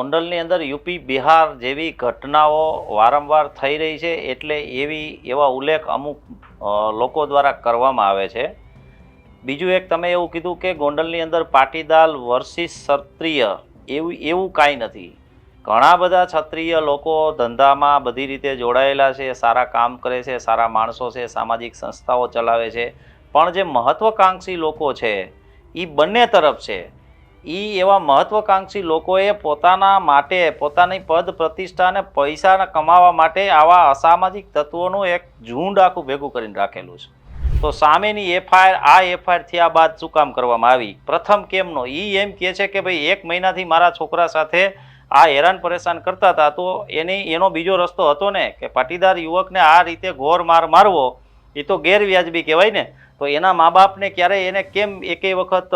ગોંડલની અંદર યુપી, બિહાર જેવી ઘટનાઓ વારંવાર થઈ રહી છે એટલે એવી, એવા ઉલ્લેખ અમુક લોકો દ્વારા કરવામાં આવે છે. બીજું એક તમે એવું કીધું કે ગોંડલની અંદર પાટીદાર વર્સિસ ક્ષત્રિય એવું એવું કાંઈ નથી. ઘણા બધા ક્ષત્રિય લોકો ધંધામાં બધી રીતે જોડાયેલા છે, સારા કામ કરે છે, સારા માણસો છે, સામાજિક સંસ્થાઓ ચલાવે છે. પણ જે મહત્ત્વાકાંક્ષી લોકો છે એ બંને તરફ છે. એ એવા મહત્વકાંક્ષી લોકોએ પોતાના માટે, પોતાની પદ, પ્રતિષ્ઠા અને પૈસા કમાવા માટે આવા અસામાજિક તત્વોનું એક ઝુંડ આખું ભેગું કરીને રાખેલું છે. તો સામેની એફઆઈઆર, આ એફઆઈઆર થયા બાદ શું કામ કરવામાં આવી? પ્રથમ કેમનો એ એમ કહે છે કે ભાઈ, એક મહિનાથી મારા છોકરા સાથે આ હેરાન પરેશાન કરતા હતા. તો એની, એનો બીજો રસ્તો હતો ને કે પાટીદાર યુવકને આ રીતે ઘોર માર મારવો એ તો ગેરવ્યાજબી કહેવાય ને. તો એના મા બાપને ક્યારેય એને કેમ એકેય વખત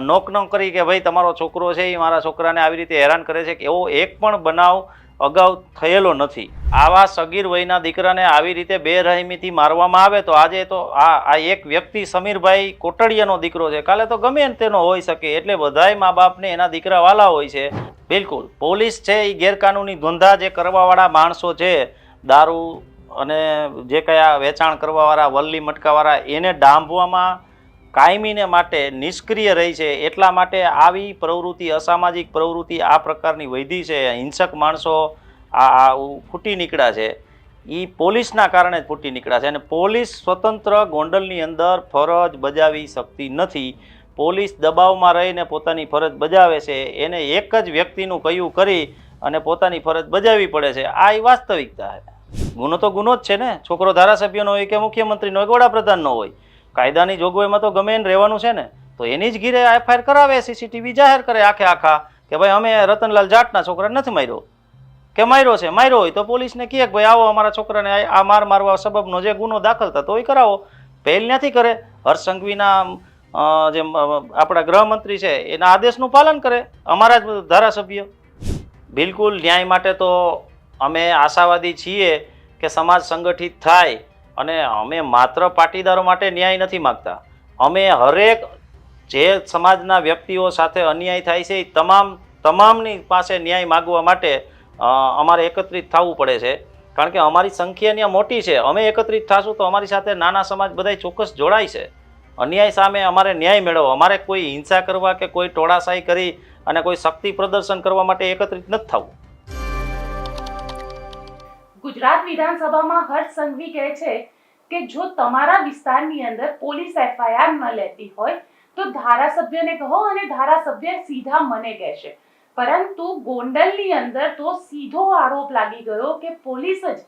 નોક ન કરી કે ભાઈ તમારો છોકરો છે એ મારા છોકરાને આવી રીતે હેરાન કરે છે કે એવો એક પણ બનાવ અગાઉ થયેલો નથી. આવા સગીર વયના દીકરાને આવી રીતે બેરહેમીથી મારવામાં આવે તો આજે તો આ આ એક વ્યક્તિ સમીરભાઈ કોટડિયાનો દીકરો છે. કાલે તો ગમે તેનો હોઈ શકે, એટલે બધાય મા બાપને એના દીકરા વાલા હોય છે. બિલકુલ, પોલીસ છે એ ગેરકાનૂની ધંધા જે કરવાવાળા માણસો છે, દારૂ અને જે કયા વેચાણ કરવાવાળા, વલ્લી મટકાવાળા, એને ડાંભવામાં કાયમીને માટે નિષ્ક્રિય રહી છે એટલા માટે આવી પ્રવૃત્તિ, અસામાજિક પ્રવૃત્તિ આ પ્રકારની વૈધી છે. હિંસક માણસો આ ફૂટી નીકળ્યા છે. એ પોલીસના કારણે જ ફૂટી નીકળ્યા છે અને પોલીસ સ્વતંત્ર ગોંડલની અંદર ફરજ બજાવી શકતી નથી. પોલીસ દબાવમાં રહીને પોતાની ફરજ બજાવે છે. એને એક જ વ્યક્તિનું કયું કરી અને પોતાની ફરજ બજાવવી પડે છે. આ એ વાસ્તવિકતા છે. ગુનો તો ગુનો જ છે ને. છોકરો ધારાસભ્યનો હોય કે મુખ્યમંત્રીનો હોય કે વડાપ્રધાનનો હોય. કાયદાની જોગવાઈમાં તો ગમે એને રહેવાનું છે ને, તો એની જ ઘીરે એફઆઈઆર કરાવે સીસીટીવી જાહેર કરે આખે આખા, કે ભાઈ અમે રતનલાલ જાટના છોકરાને નથી માર્યો. કે માર્યો છે, માર્યો હોય તો પોલીસને કહે કે ભાઈ આવો અમારા છોકરાને આ માર મારવા સબબનો જે ગુનો દાખલ થતો એ કરાવો. પહેલ નથી કરે. હર્ષ સંઘવીના જે આપણા ગૃહમંત્રી છે, એના આદેશનું પાલન કરે. અમારા જ ધારાસભ્ય. બિલકુલ ન્યાય માટે તો અમે આશાવાદી છીએ કે સમાજ સંગઠિત થાય. અને અમે માત્ર પાટીદારો માટે ન્યાય નથી માગતા. અમે હરેક જે સમાજના વ્યક્તિઓ સાથે અન્યાય થાય છે, એ તમામ, તમામની પાસે ન્યાય માગવા માટે અમારે એકત્રિત થવું પડે છે. કારણ કે અમારી સંખ્યા ત્યાં મોટી છે. અમે એકત્રિત થશું તો અમારી સાથે નાના સમાજ બધા ચોક્કસ જોડાય છે. અન્યાય સામે અમારે ન્યાય મેળવવો અમારે કોઈ હિંસા કરવા કે કોઈ ટોળાશાહી કરી અને કોઈ શક્તિ પ્રદર્શન કરવા માટે એકત્રિત નથી થવું. ગુજરાત વિધાનસભામાં હર્ષ સંઘવી કહે છે કે જો તમારા વિસ્તારની અંદર પોલીસ એફઆઈઆર ન લેતી હોય, તો ધારાસભ્યને કહો અને ધારાસભ્ય સીધા મને કહેશે. પરંતુ ગોંડલની અંદર તો સીધો આરોપ લાગી ગયો કે પોલીસ જ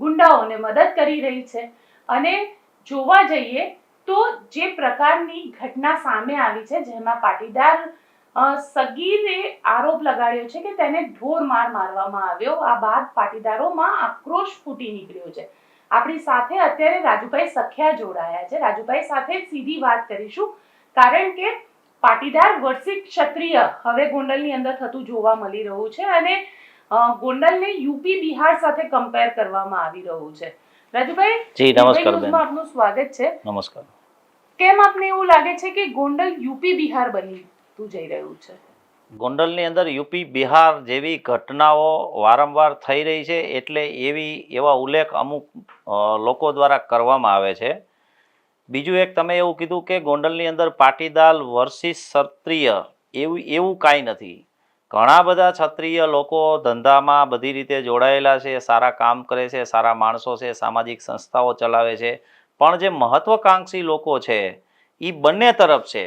ગુંડાઓને મદદ કરી રહી છે. અને જોવા જઈએ તો જે પ્રકારની ઘટના સામે આવી છે, જેમાં પાટીદાર સગીરે આરોપ લગાડ્યો છે કે તેને ઢોર માર મારવામાં આવ્યો. આ બાદ પાટીદારોમાં આક્રોશ ફૂટી નીકળ્યો છે. આપણી સાથે અત્યારે રાજુભાઈ સખ્યા જોડાયા છે. રાજુભાઈ સાથે સીધી વાત કરીશું. કારણ કે પાટીદાર વર્ષિક ક્ષત્રિય હવે ગોંડલની અંદર થતું જોવા મળી રહ્યું છે અને ગોંડલને યુપી બિહાર સાથે કમ્પેર કરવામાં આવી રહ્યું છે. રાજુભાઈ જી નમસ્કાર બેન. આપનું સ્વાગત છે. નમસ્કાર. કેમ આપને એવું લાગે છે કે ગોંડલ યુપી બિહાર બનતું જઈ રહ્યું છે. ગોંડલની અંદર યુપી, બિહાર જેવી ઘટનાઓ વારંવાર થઈ રહી છે એટલે એવી, એવા ઉલ્લેખ અમુક લોકો દ્વારા કરવામાં આવે છે. બીજું એક તમે એવું કીધું કે ગોંડલની અંદર પાટીદાર વર્સિસ ક્ષત્રિય એવું એવું કાંઈ નથી. ઘણા બધા ક્ષત્રિય લોકો ધંધામાં બધી રીતે જોડાયેલા છે, સારા કામ કરે છે, સારા માણસો છે, સામાજિક સંસ્થાઓ ચલાવે છે. પણ જે મહત્વકાંક્ષી લોકો છે એ બંને તરફ છે.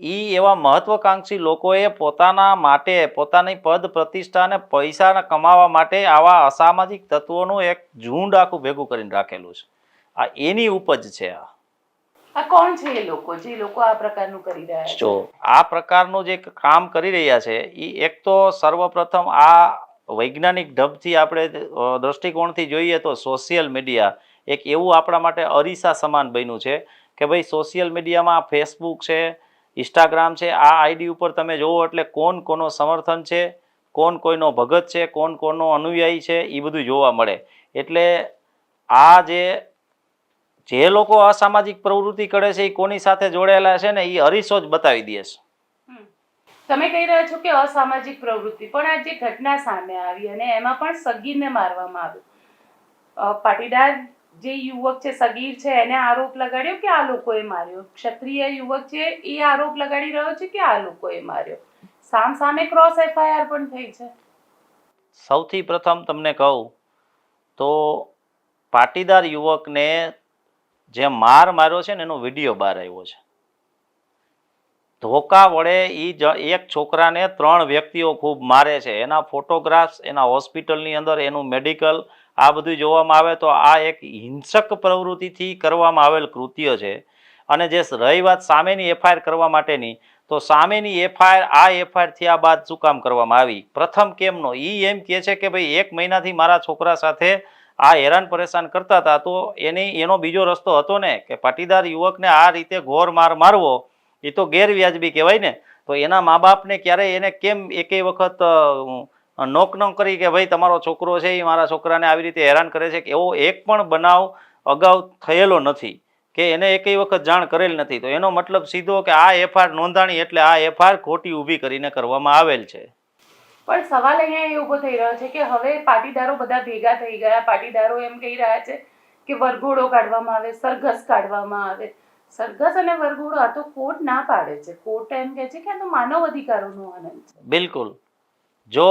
એ એવા મહત્વકાંક્ષી લોકોએ પોતાના માટે પોતાની પદ પ્રતિષ્ઠા અને પૈસા કમાવા માટે આવા અસામાજિક તત્વોનું એક ઝુંડ આખું ભેગું કરીને રાખેલું છે. આ એની ઉપજ છે આ. આ કોણ છે એ લોકો? જે લોકો આ પ્રકારનું કરી રહ્યા છે? જો આ પ્રકારનું જે કામ કરી રહ્યા છે એ એક તો સર્વપ્રથમ આ વૈજ્ઞાનિક ઢબથી આપણે દ્રષ્ટિકોણથી જોઈએ તો સોશિયલ મીડિયા એક એવું આપણા માટે અરીસા સમાન બન્યું છે કે ભાઈ સોશિયલ મીડિયામાં ફેસબુક છે ઇન્સ્ટાગ્રામ છે, આ આઈડી ઉપર તમે જોવો એટલે કોણ કોનો સમર્થન છે, કોણ કોઈનો ભગત છે, કોણ કોનો અનુયાયી છે, એ બધું જોવા મળે. એટલે આ જે જે લોકો અસામાજિક પ્રવૃત્તિ કરે છે, એ કોની સાથે જોડાયેલા છે ને, એ હરીશો જ બતાવી દે છે. તમે કહી રહ્યા છો કે અસામાજિક પ્રવૃત્તિ, પણ આ જે ઘટના સામે આવી અને એમાં પણ સગીરને મારવામાં આવ્યું. પાટીદાર જે યુવક છે, સગીર છે, એને આરોપ લગાડ્યો કે આ લોકોએ માર્યો. ક્ષત્રિય યુવક છે, એ આરોપ લગાડી રહ્યો છે કે આ લોકોએ માર્યો. સામ સામે ક્રોસ એફઆઈઆર પણ થઈ છે. સૌથી પ્રથમ તમને કહું તો પાટીદાર યુવકને જે માર માર્યો છે ને, એનો વીડિયો બહાર આવ્યો છે. ધોકા વડે એ એક છોકરાને ત્રણ વ્યક્તિઓ ખૂબ મારે છે. એના ફોટોગ્રાફ્સ એના હોસ્પિટલની અંદર એનું મેડિકલ આ બધું જોવામાં આવે તો આ એક હિંસક પ્રવૃત્તિથી કરવામાં આવેલ કૃત્ય છે. અને જે રહી વાત સામેની એફઆઈઆર કરવા માટેની, તો સામેની એફઆઈઆર આ એફઆઈઆર થયા બાદ શું કામ કરવામાં આવી? પ્રથમ કેમનો એ એમ કહે છે કે ભાઈ એક મહિનાથી મારા છોકરા સાથે આ હેરાન પરેશાન કરતા હતા, તો એની, એનો બીજો રસ્તો હતો ને કે પાટીદાર યુવકને આ રીતે ઘોર માર મારવો એ તો ગેરવ્યાજબી કહેવાય ને. તો એના મા બાપને ક્યારેય એને કેમ એકેય વખત નોક ન કરી કે ભાઈ તમારો છોકરો છે એ મારા છોકરાને આવી રીતે હેરાન કરે છે કે એવો એક પણ બનાવ અગાઉ થયેલો નથી કે એને એકેય વખત જાણ કરેલ નથી. તો એનો મતલબ સીધો કે આ એફઆઈઆર નોંધાણી એટલે આ એફઆઈઆર ખોટી ઊભી કરીને કરવામાં આવેલ છે. પણ સવાલ અહીંયા એ ઊભો થઈ રહ્યો છે કે હવે પાટીદારો બધા ભેગા થઈ ગયા. પાટીદારો એમ કહી રહ્યા છે કે વરઘોડો કાઢવામાં આવે સરઘસ કાઢવામાં આવે. સરઘસ અને વરઘોડો આ તો કોર્ટ ના પાડે છે. કોર્ટ એમ કહે છે કે આ તો માનવ અધિકારોનું આનંદ છે. બિલકુલ. જો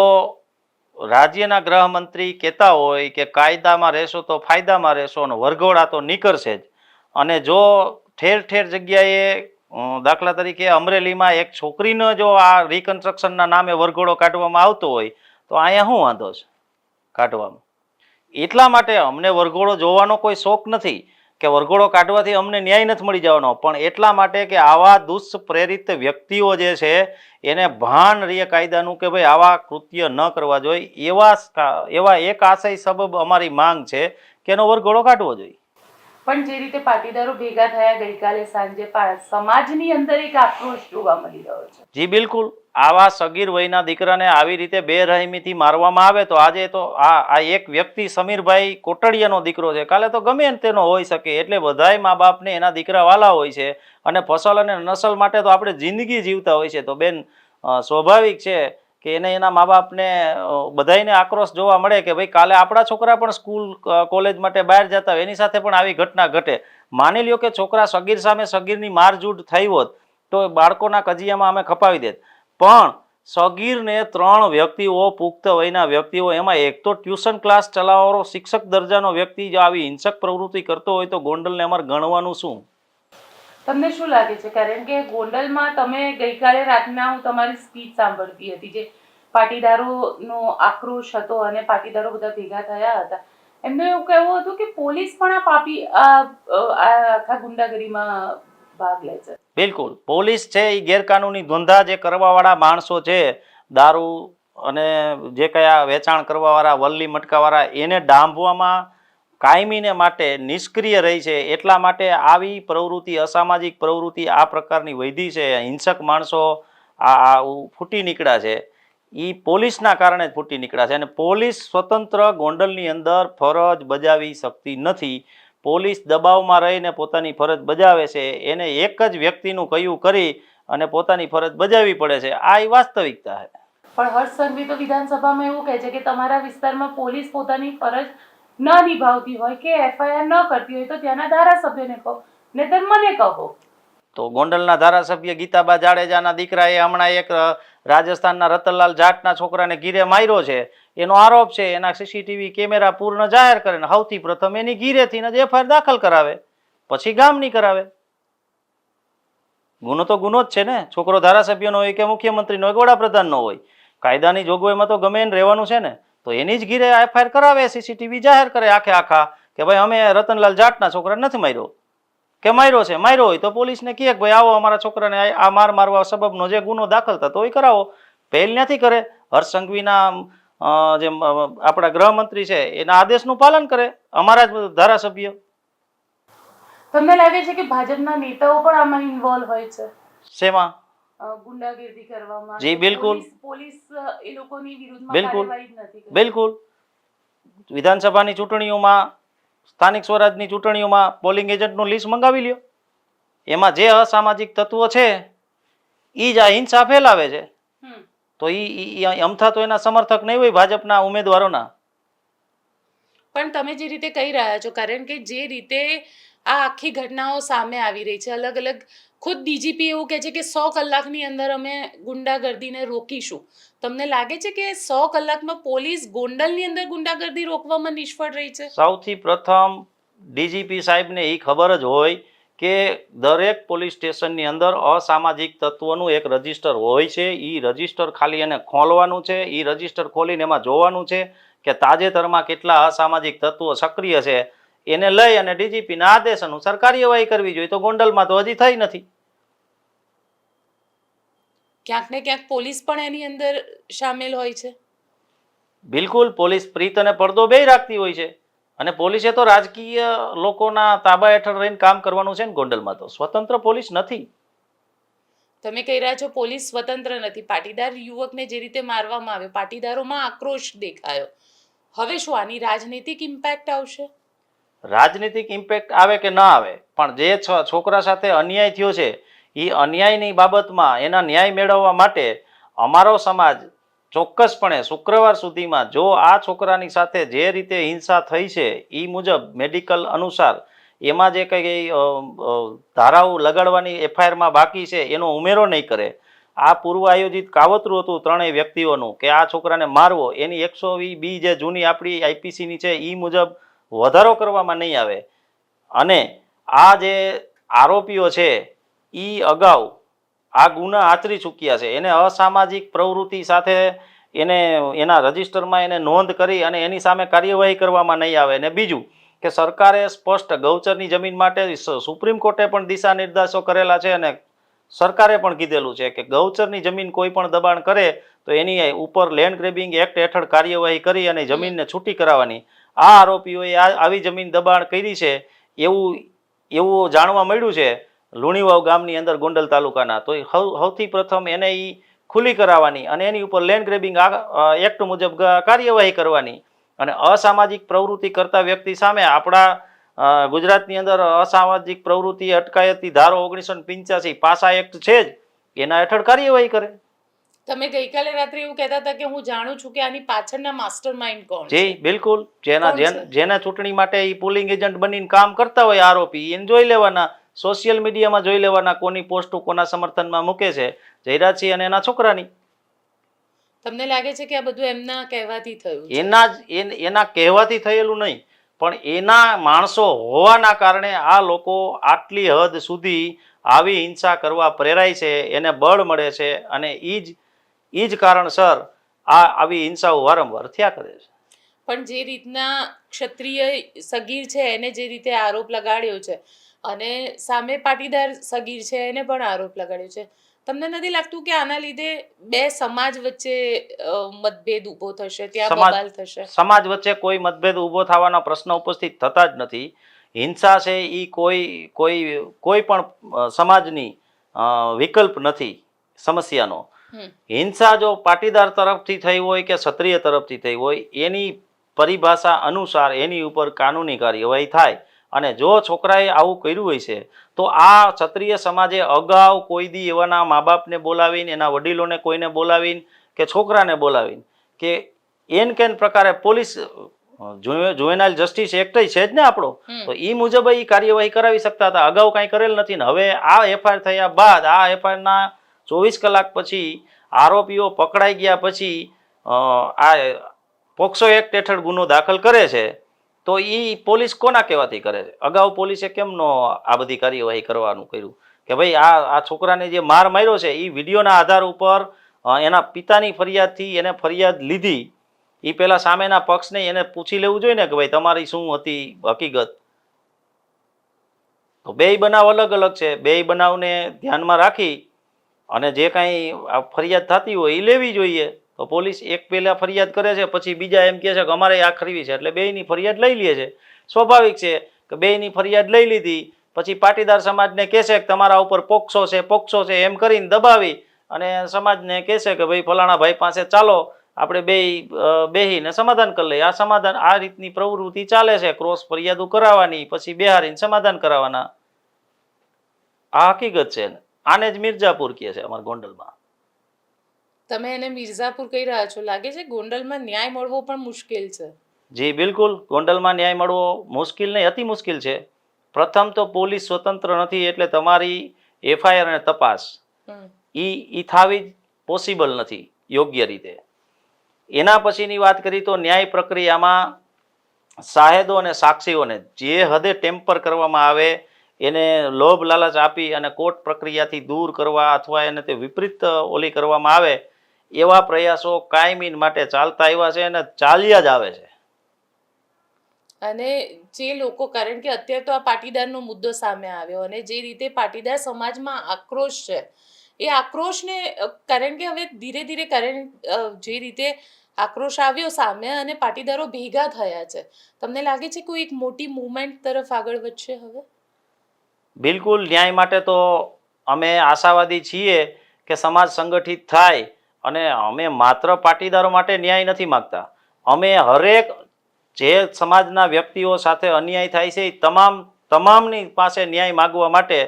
રાજ્યના ગૃહમંત્રી કહેતા હોય કે કાયદામાં રહેશો તો ફાયદામાં રહેશો અને વરઘોડા તો નીકળશે જ. અને જો ઠેર ઠેર જગ્યાએ દાખલા તરીકે અમરેલીમાં એક છોકરીનો જો આ રિકન્સ્ટ્રક્શનના નામે વરઘોડો કાઢવામાં આવતો હોય, તો અહીંયા શું વાંધો છે? કાઢવામાં. એટલા માટે અમને વરઘોડો જોવાનો કોઈ શોખ નથી. કે વરઘોડો કાઢવાથી અમને ન્યાય નથી મળી જવાનો. પણ એટલા માટે કે આવા દુષ્પ્રેરિત વ્યક્તિઓ જે છે, એને ભાન રે કાયદાનું કે ભાઈ આવા કૃત્ય ન કરવા જોઈએ. એવા એવા એક આશય સબબ અમારી માંગ છે કે એનો વરઘોડો કાઢવો જોઈએ. પણ જે રીતે પાટીદારો ભેગા થયા ગઈકાલે સાંજે સમાજની અંદર એક આક્રોશ જોવા મળી રહ્યો છે. જી, બિલકુલ. આવા સગીર વયના દીકરાને આવી રીતે બેરહેમીથી મારવામાં આવે તો આજે તો આ આ એક વ્યક્તિ સમીરભાઈ કોટડિયાનો દીકરો છે. કાલે તો ગમે તેનો હોઈ શકે, એટલે બધાય મા બાપને એના દીકરા વાલા હોય છે અને ફસલ અને નસલ માટે તો આપણે જિંદગી જીવતા હોય છે. તો બેન સ્વાભાવિક છે કે એને એના મા બાપને બધાને આક્રોશ જોવા મળે કે ભાઈ કાલે આપણા છોકરા પણ સ્કૂલ કોલેજ માટે બહાર જતા હોય, એની સાથે પણ આવી ઘટના ઘટે. માની લ્યો કે છોકરા સગીર સામે સગીરની મારઝૂડ થઈ હોત, તો એ બાળકોના કજિયામાં અમે ખપાવી દેત. પણ સગીરને ત્રણ વ્યક્તિઓ, પુખ્ત વયના વ્યક્તિઓ, એમાં એક તો ટ્યુશન ક્લાસ ચલાવવાનો શિક્ષક દરજાનો વ્યક્તિ જો આવી હિંસક પ્રવૃત્તિ કરતો હોય તો ગોંડલને અમારે ગણવાનું શું? તમને શું લાગે છે? કારણ કે ગોંડલમાં તમે ગઈકાલે રાતના હું તમારી સ્પીચ સાંભળતી હતી જે પાટીદારોનો આક્રોશ હતો અને પાટીદારો બધા ભેગા થયા હતા. એમનું એવું કહેવું હતું કે પોલીસ પણ આ પાપી આખા ગુંડાગીરીમાં ભાગ લે છે. બિલકુલ. પોલીસ છે એ ગેરકાનૂની ધંધા જે કરવાવાળા માણસો છે, દારૂ અને જે કયા વેચાણ કરવાવાળા, વલ્લી મટકાવાળા, એને ડાંભવામાં કાયમીને માટે નિષ્ક્રિય રહી છે એટલા માટે આવી પ્રવૃત્તિ, અસામાજિક પ્રવૃત્તિ આ પ્રકારની વૈધી છે. હિંસક માણસો આ ફૂટી નીકળ્યા છે. એ પોલીસના કારણે જ ફૂટી નીકળ્યા છે અને પોલીસ સ્વતંત્ર ગોંડલની અંદર ફરજ બજાવી શકતી નથી. પોલીસ દબાવમાં રહીને પોતાની ફરજ બજાવે છે. એને એક જ વ્યક્તિનું કયું કરી અને પોતાની ફરજ બજાવવી પડે છે. આ એ વાસ્તવિકતા છે. પણ હર્ષ સંઘવી તો વિધાનસભામાં એવું કહે છે કે તમારા વિસ્તારમાં પોલીસ પોતાની ફરજ ન નિભાવતી હોય કે એફઆઈઆર ન કરતી હોય તો ત્યાંના ધારાસભ્યને કહો, નહીતર મને કહો. તો ગોંડલના ધારાસભ્ય ગીતાબા જાડેજાના દીકરાએ હમણાં એક રાજસ્થાનના રતનલાલ જાટના છોકરાને ગીરે માર્યો છે. એનો આરોપ છે, એના સીસીટીવી કેમેરા પૂર્ણ જાહેર કરે ને સૌથી પ્રથમ એની ગીરેથી જ એફઆઈઆર દાખલ કરાવે, પછી ગામની કરાવે. ગુનો તો ગુનો જ છે ને. છોકરો ધારાસભ્યનો હોય કે મુખ્યમંત્રીનો હોય કે વડાપ્રધાનનો હોય. કાયદાની જોગવાઈમાં તો ગમે એને રહેવાનું છે ને. તો એની જ ઘીરે એફઆઈઆર કરાવે સીસીટીવી જાહેર કરે આખે આખા કે ભાઈ અમે રતનલાલ જાટના છોકરાને નથી માર્યો. કે માર્યો છે માર્યો હોય તો પોલીસને કહે કે ભાઈ આવો અમારા છોકરાને આ માર મારવા સબબનો જે ગુનો દાખલ થતો હોય કરાવો. પહેલ નથી કરે. હર્ષ સંઘવીના જે આપણા ગૃહમંત્રી છે એના આદેશનું પાલન કરે. અમારા જ ધારાસભ્ય. તમને લાગે છે કે ભાજપના નેતાઓ પણ આમાં ઇન્વોલ્વ હોય છે? શેમાં? ગુંડાગીરી કરવામાં જી, બિલકુલ. પોલીસ- એ લોકોની વિરુદ્ધમાં બિલકુલ. બિલકુલ. વિધાનસભાની ચૂંટણીઓમાં સ્થાનિક સ્વરાજની ચૂંટણીઓમાં પોલિંગ એજન્ટનું લિસ્ટ મંગાવી લ્યો. એમાં જે અસામાજિક તત્વો છે એ જ આ હિંસા ફેલાવે છે. તો એ અમથા તો એના સમર્થક નહીં હોય ભાજપના ઉમેદવારોના. પણ તમે જે રીતે કહી રહ્યા છો કારણ કે જે રીતે આ આખી ઘટનાઓ સામે આવી રહી છે અલગ અલગ ખુદ ડીજીપી એવું કહે છે કે સો કલાકની અંદર અમે ગુંડાગર્દીને રોકીશું. તમને લાગે છે કે સો કલાકમાં પોલીસ ગોંડલની અંદર ગુંડાગર્દી રોકવામાં નિષ્ફળ રહી છે? સૌથી પ્રથમ ડીજીપી સાહેબને એ ખબર જ હોય કે દરેક પોલીસ સ્ટેશનની અંદર અસામાજિક તત્વોનું એક રજિસ્ટર હોય છે. એ રજિસ્ટર ખાલી એને ખોલવાનું છે. એ રજિસ્ટર ખોલીને એમાં જોવાનું છે કે તાજેતરમાં કેટલા અસામાજિક તત્વો સક્રિય છે. એને લઈ અને ડીજીપીના આદેશ અનુસાર કાર્યવાહી કરવી જોઈએ. તો ગોંડલમાં તો હજી થઈ નથી. ક્યાંક ને ક્યાંક પોલીસ પણ એની અંદર સામેલ હોય છે. બિલકુલ પોલીસ પ્રીત અને પડદો બે રાખતી હોય છે. અને પોલીસે તો રાજકીય લોકોના તાબા હેઠળ રહીને કામ કરવાનું છે ને ગોંડલમાં તો. સ્વતંત્ર પોલીસ નથી. તમે કહી રહ્યા છો પોલીસ સ્વતંત્ર નથી. પાટીદાર યુવકને જે રીતે મારવામાં આવ્યો પાટીદારોમાં આક્રોશ દેખાયો. હવે શું આની રાજનૈતિક ઇમ્પેક્ટ આવશે? રાજનીતિક ઇમ્પેક્ટ આવે કે ન આવે, પણ જે છોકરા સાથે અન્યાય થયો છે એ અન્યાયની બાબતમાં એના ન્યાય મેળવવા માટે અમારો સમાજ ચોક્કસપણે શુક્રવાર સુધીમાં જો આ છોકરાની સાથે જે રીતે હિંસા થઈ છે એ મુજબ મેડિકલ અનુસાર એમાં જે કંઈ ધારાઓ લગાડવાની એફઆઈઆરમાં બાકી છે, એનો ઉમેરો નહીં કરે. આ પૂર્વ આયોજિત કાવતરું હતું ત્રણેય વ્યક્તિઓનું, કે આ છોકરાને મારવો, એની એકસો બી જે જૂની આપણી આઈપીસીની છે એ મુજબ વધારો કરવામાં નહીં આવે. અને આ જે આરોપીઓ છે એ અગાઉ આ ગુના આચરી ચૂક્યા છે. એને અસામાજિક પ્રવૃત્તિ સાથે એને, એના રજિસ્ટરમાં એને નોંધ કરી અને એની સામે કાર્યવાહી કરવામાં નહીં આવે. અને બીજું કે સરકારે સ્પષ્ટ ગૌચરની જમીન માટે સુપ્રીમ કોર્ટે પણ દિશા નિર્દેશો કરેલા છે અને સરકારે પણ કીધેલું છે કે ગૌચરની જમીન કોઈ પણ દબાણ કરે તો એની ઉપર લેન્ડ ગ્રેબિંગ એક્ટ હેઠળ કાર્યવાહી કરી અને જમીનને છૂટી કરાવવાની આ આરોપીઓએ આવી જમીન દબાણ કરી છે એવું એવું જાણવા મળ્યું છે લુણીવાવ ગામની અંદર ગોંડલ તાલુકાના. તો સૌથી પ્રથમ એને એ ખુલ્લી કરાવવાની અને એની ઉપર લેન્ડ ગ્રેબિંગ એક્ટ મુજબ કાર્યવાહી કરવાની. અને અસામાજિક પ્રવૃત્તિ કરતા વ્યક્તિ સામે આપણા ગુજરાતની અંદર અસામાજિક પ્રવૃત્તિ અટકાયતી ધારો ઓગણીસો પંચ્યાસી પાસા એક્ટ છે જ, એના હેઠળ કાર્યવાહી કરે. તમે ગઈકાલે રાત્રે એવું કહેતા હતા કે હું જાણું છું કે આની પાછળના માસ્ટર માઇન્ડ કોણ છે? જી બિલકુલ. જેના? જેના ચૂંટણી માટે એ પોલિંગ એજન્ટ બનીને કામ કરતા હોય આરોપી એને જોઈ લેવાના સોશિયલ મીડિયામાં જોઈ લેવાના કોની પોસ્ટ કોના સમર્થનમાં મૂકે છે જયરાજસિંહ અને એના છોકરાની. તમને લાગે છે કે આ બધું એમના કહેવાથી થયું એના જ એના કહેવાથી થયેલું નહીં પણ એના માણસો હોવાના કારણે આ લોકો આટલી હદ સુધી આવી હિંસા કરવા પ્રેરાય છે એને બળ મળે છે અને એ જ એ જ કારણસર આ આવી હિંસાઓ વારંવાર થયા કરે છે. પણ જે રીતના ક્ષત્રિય સગીર છે એને જે રીતે આરોપ લગાડ્યો છે અને સામે પાટીદાર સગીર છે એને પણ આરોપ લગાડ્યો છે. તમને નથી લાગતું કે આના લીધે બે સમાજ વચ્ચે મતભેદ ઊભો થશે? ત્યાં બબાલ થશે. સમાજ વચ્ચે કોઈ મતભેદ ઊભો થવાના પ્રશ્ન ઉપસ્થિત થતા જ નથી. હિંસા છે એ કોઈ કોઈ કોઈ પણ સમાજની વિકલ્પ નથી સમસ્યાનો. હિંસા જો પાટીદાર તરફથી થઈ હોય કે ક્ષત્રિય તરફથી થઈ હોય એની પરિભાષા અનુસાર એની ઉપર કાનૂની કાર્યવાહી થાય. અને જો છોકરાએ આવું કર્યું હોય છે તો આ ક્ષત્રિય સમાજે અગાઉ કોઈ દી એવાના મા બાપને બોલાવીને એના વડીલોને કોઈને બોલાવીને કે છોકરાને બોલાવીને કે એન કેન પ્રકારે પોલીસ જુવેનાઇલ જસ્ટિસ એક્ટ છે જ ને આપણો? તો એ મુજબ એ કાર્યવાહી કરાવી શકતા હતા. અગાઉ કાંઈ કરેલ નથી ને. હવે આ એફઆઈઆર થયા બાદ આ એફઆઈઆરના ચોવીસ કલાક પછી આરોપીઓ પકડાઈ ગયા પછી આ પોક્સો એક્ટ હેઠળ ગુનો દાખલ કરે છે, તો એ પોલીસ કોના કહેવાથી કરે છે? અગાઉ પોલીસે કેમ નો આ બધી કાર્યવાહી કરવાનું કર્યું? કે ભાઈ, આ આ છોકરાને જે માર માર્યો છે એ વિડીયોના આધાર ઉપર એના પિતાની ફરિયાદથી એને ફરિયાદ લીધી. એ પહેલાં સામેના પક્ષને એને પૂછી લેવું જોઈએ ને કે ભાઈ, તમારી શું હતી હકીકત? તો બેય બનાવ અલગ અલગ છે. બેય બનાવને ધ્યાનમાં રાખી અને જે કાંઈ ફરિયાદ થતી હોય એ લેવી જોઈએ. તો પોલીસ એક પહેલાં ફરિયાદ કરે છે, પછી બીજા એમ કહે છે કે અમારે આ ખરીવી છે, એટલે બેયની ફરિયાદ લઈ લે છે. સ્વાભાવિક છે કે બેયની ફરિયાદ લઈ લીધી, પછી પાટીદાર સમાજને કહેશે કે તમારા ઉપર પોક્સો છે પોક્સો છે, એમ કરીને દબાવી અને સમાજને કહેશે કે ભાઈ ફલાણા ભાઈ પાસે ચાલો, આપણે બે બેહીને સમાધાન કરી લઈએ. આ સમાધાન, આ રીતની પ્રવૃત્તિ ચાલે છે, ક્રોસ ફરિયાદો કરાવવાની, પછી બેહારીને સમાધાન કરાવવાના. આ હકીકત છે આને જ મિર્જાપુર કહે છે અમારા ગોંડલમાં. તમે એને મિર્ઝાપુર કહી રહ્યા છો. લાગે છે ગોંડલમાં ન્યાય મળવો પણ મુશ્કેલ છે. જી બિલકુલ. ગોંડલમાં ન્યાય મળવો મુશ્કેલ નહીં અતિ મુશ્કેલ છે. પ્રથમ તો પોલીસ સ્વતંત્ર નથી એટલે તમારી એફઆઈઆર અને તપાસ. ઈ ઈ થાવી પોસિબલ નથી યોગ્ય રીતે. એના પછીની વાત કરી તો ન્યાય પ્રક્રિયામાં સાહેદો અને સાક્ષીઓને જે હદે ટેમ્પર કરવામાં આવે એને લોભ લાલચ આપી અને કોર્ટ પ્રક્રિયાથી દૂર કરવા અથવા એને તે વિપરીત ઓલી કરવામાં આવે, એવા પ્રયાસો કાયમી માટે ચાલતા આવ્યા છે અને ચાલ્યા જ આવે છે. અને જે લોકો, કારણ કે અત્યારે તો આ પાટીદારનો મુદ્દો સામે આવ્યો અને જે રીતે પાટીદાર સમાજમાં આક્રોશ છે, એ આક્રોશને કારણ કે હવે ધીરે ધીરે કારણ જે રીતે આક્રોશ આવ્યો સામે અને પાટીદારો ભેગા થયા છે, તમને લાગે છે કોઈ એક મોટી મુવમેન્ટ તરફ આગળ વધશે હવે? બિલકુલ ન્યાય માટે તો અમે આશાવાદી છીએ કે સમાજ સંગઠિત થાય અને અમે માત્ર પાટીદારો માટે ન્યાય નથી માગતા. અમે હરેક જે સમાજના વ્યક્તિઓ સાથે અન્યાય થાય છે એ તમામ, તમામની પાસે ન્યાય માગવા માટે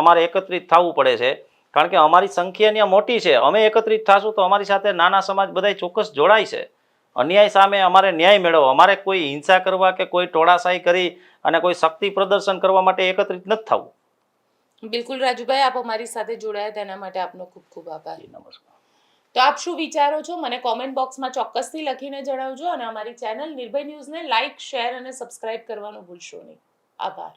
અમારે એકત્રિત થવું પડે છે. કારણ કે અમારી સંખ્યા મોટી છે. અમે એકત્રિત થશું તો અમારી સાથે નાના સમાજ બધા ચોક્કસ જોડાય છે. અન્યાય સામે અમારે ન્યાય મેળવો. અમારે કોઈ હિંસા કરવા કે કોઈ ટોળાશાહી કરી અને કોઈ શક્તિ પ્રદર્શન કરવા માટે એકત્રિત નથી થવું. બિલકુલ રાજુભાઈ આપ અમારી સાથે જોડાયા તેના માટે આપનો ખૂબ ખૂબ આભાર. નમસ્કાર. તો આપ શું વિચારો છો? મને કોમેન્ટ બોક્સમાં ચોક્કસથી લખીને જણાવજો અને અમારી ચેનલ નિર્ભય ન્યૂઝને લાઇક શેર અને સબસ્ક્રાઇબ કરવાનું ભૂલશો નહીં. આભાર.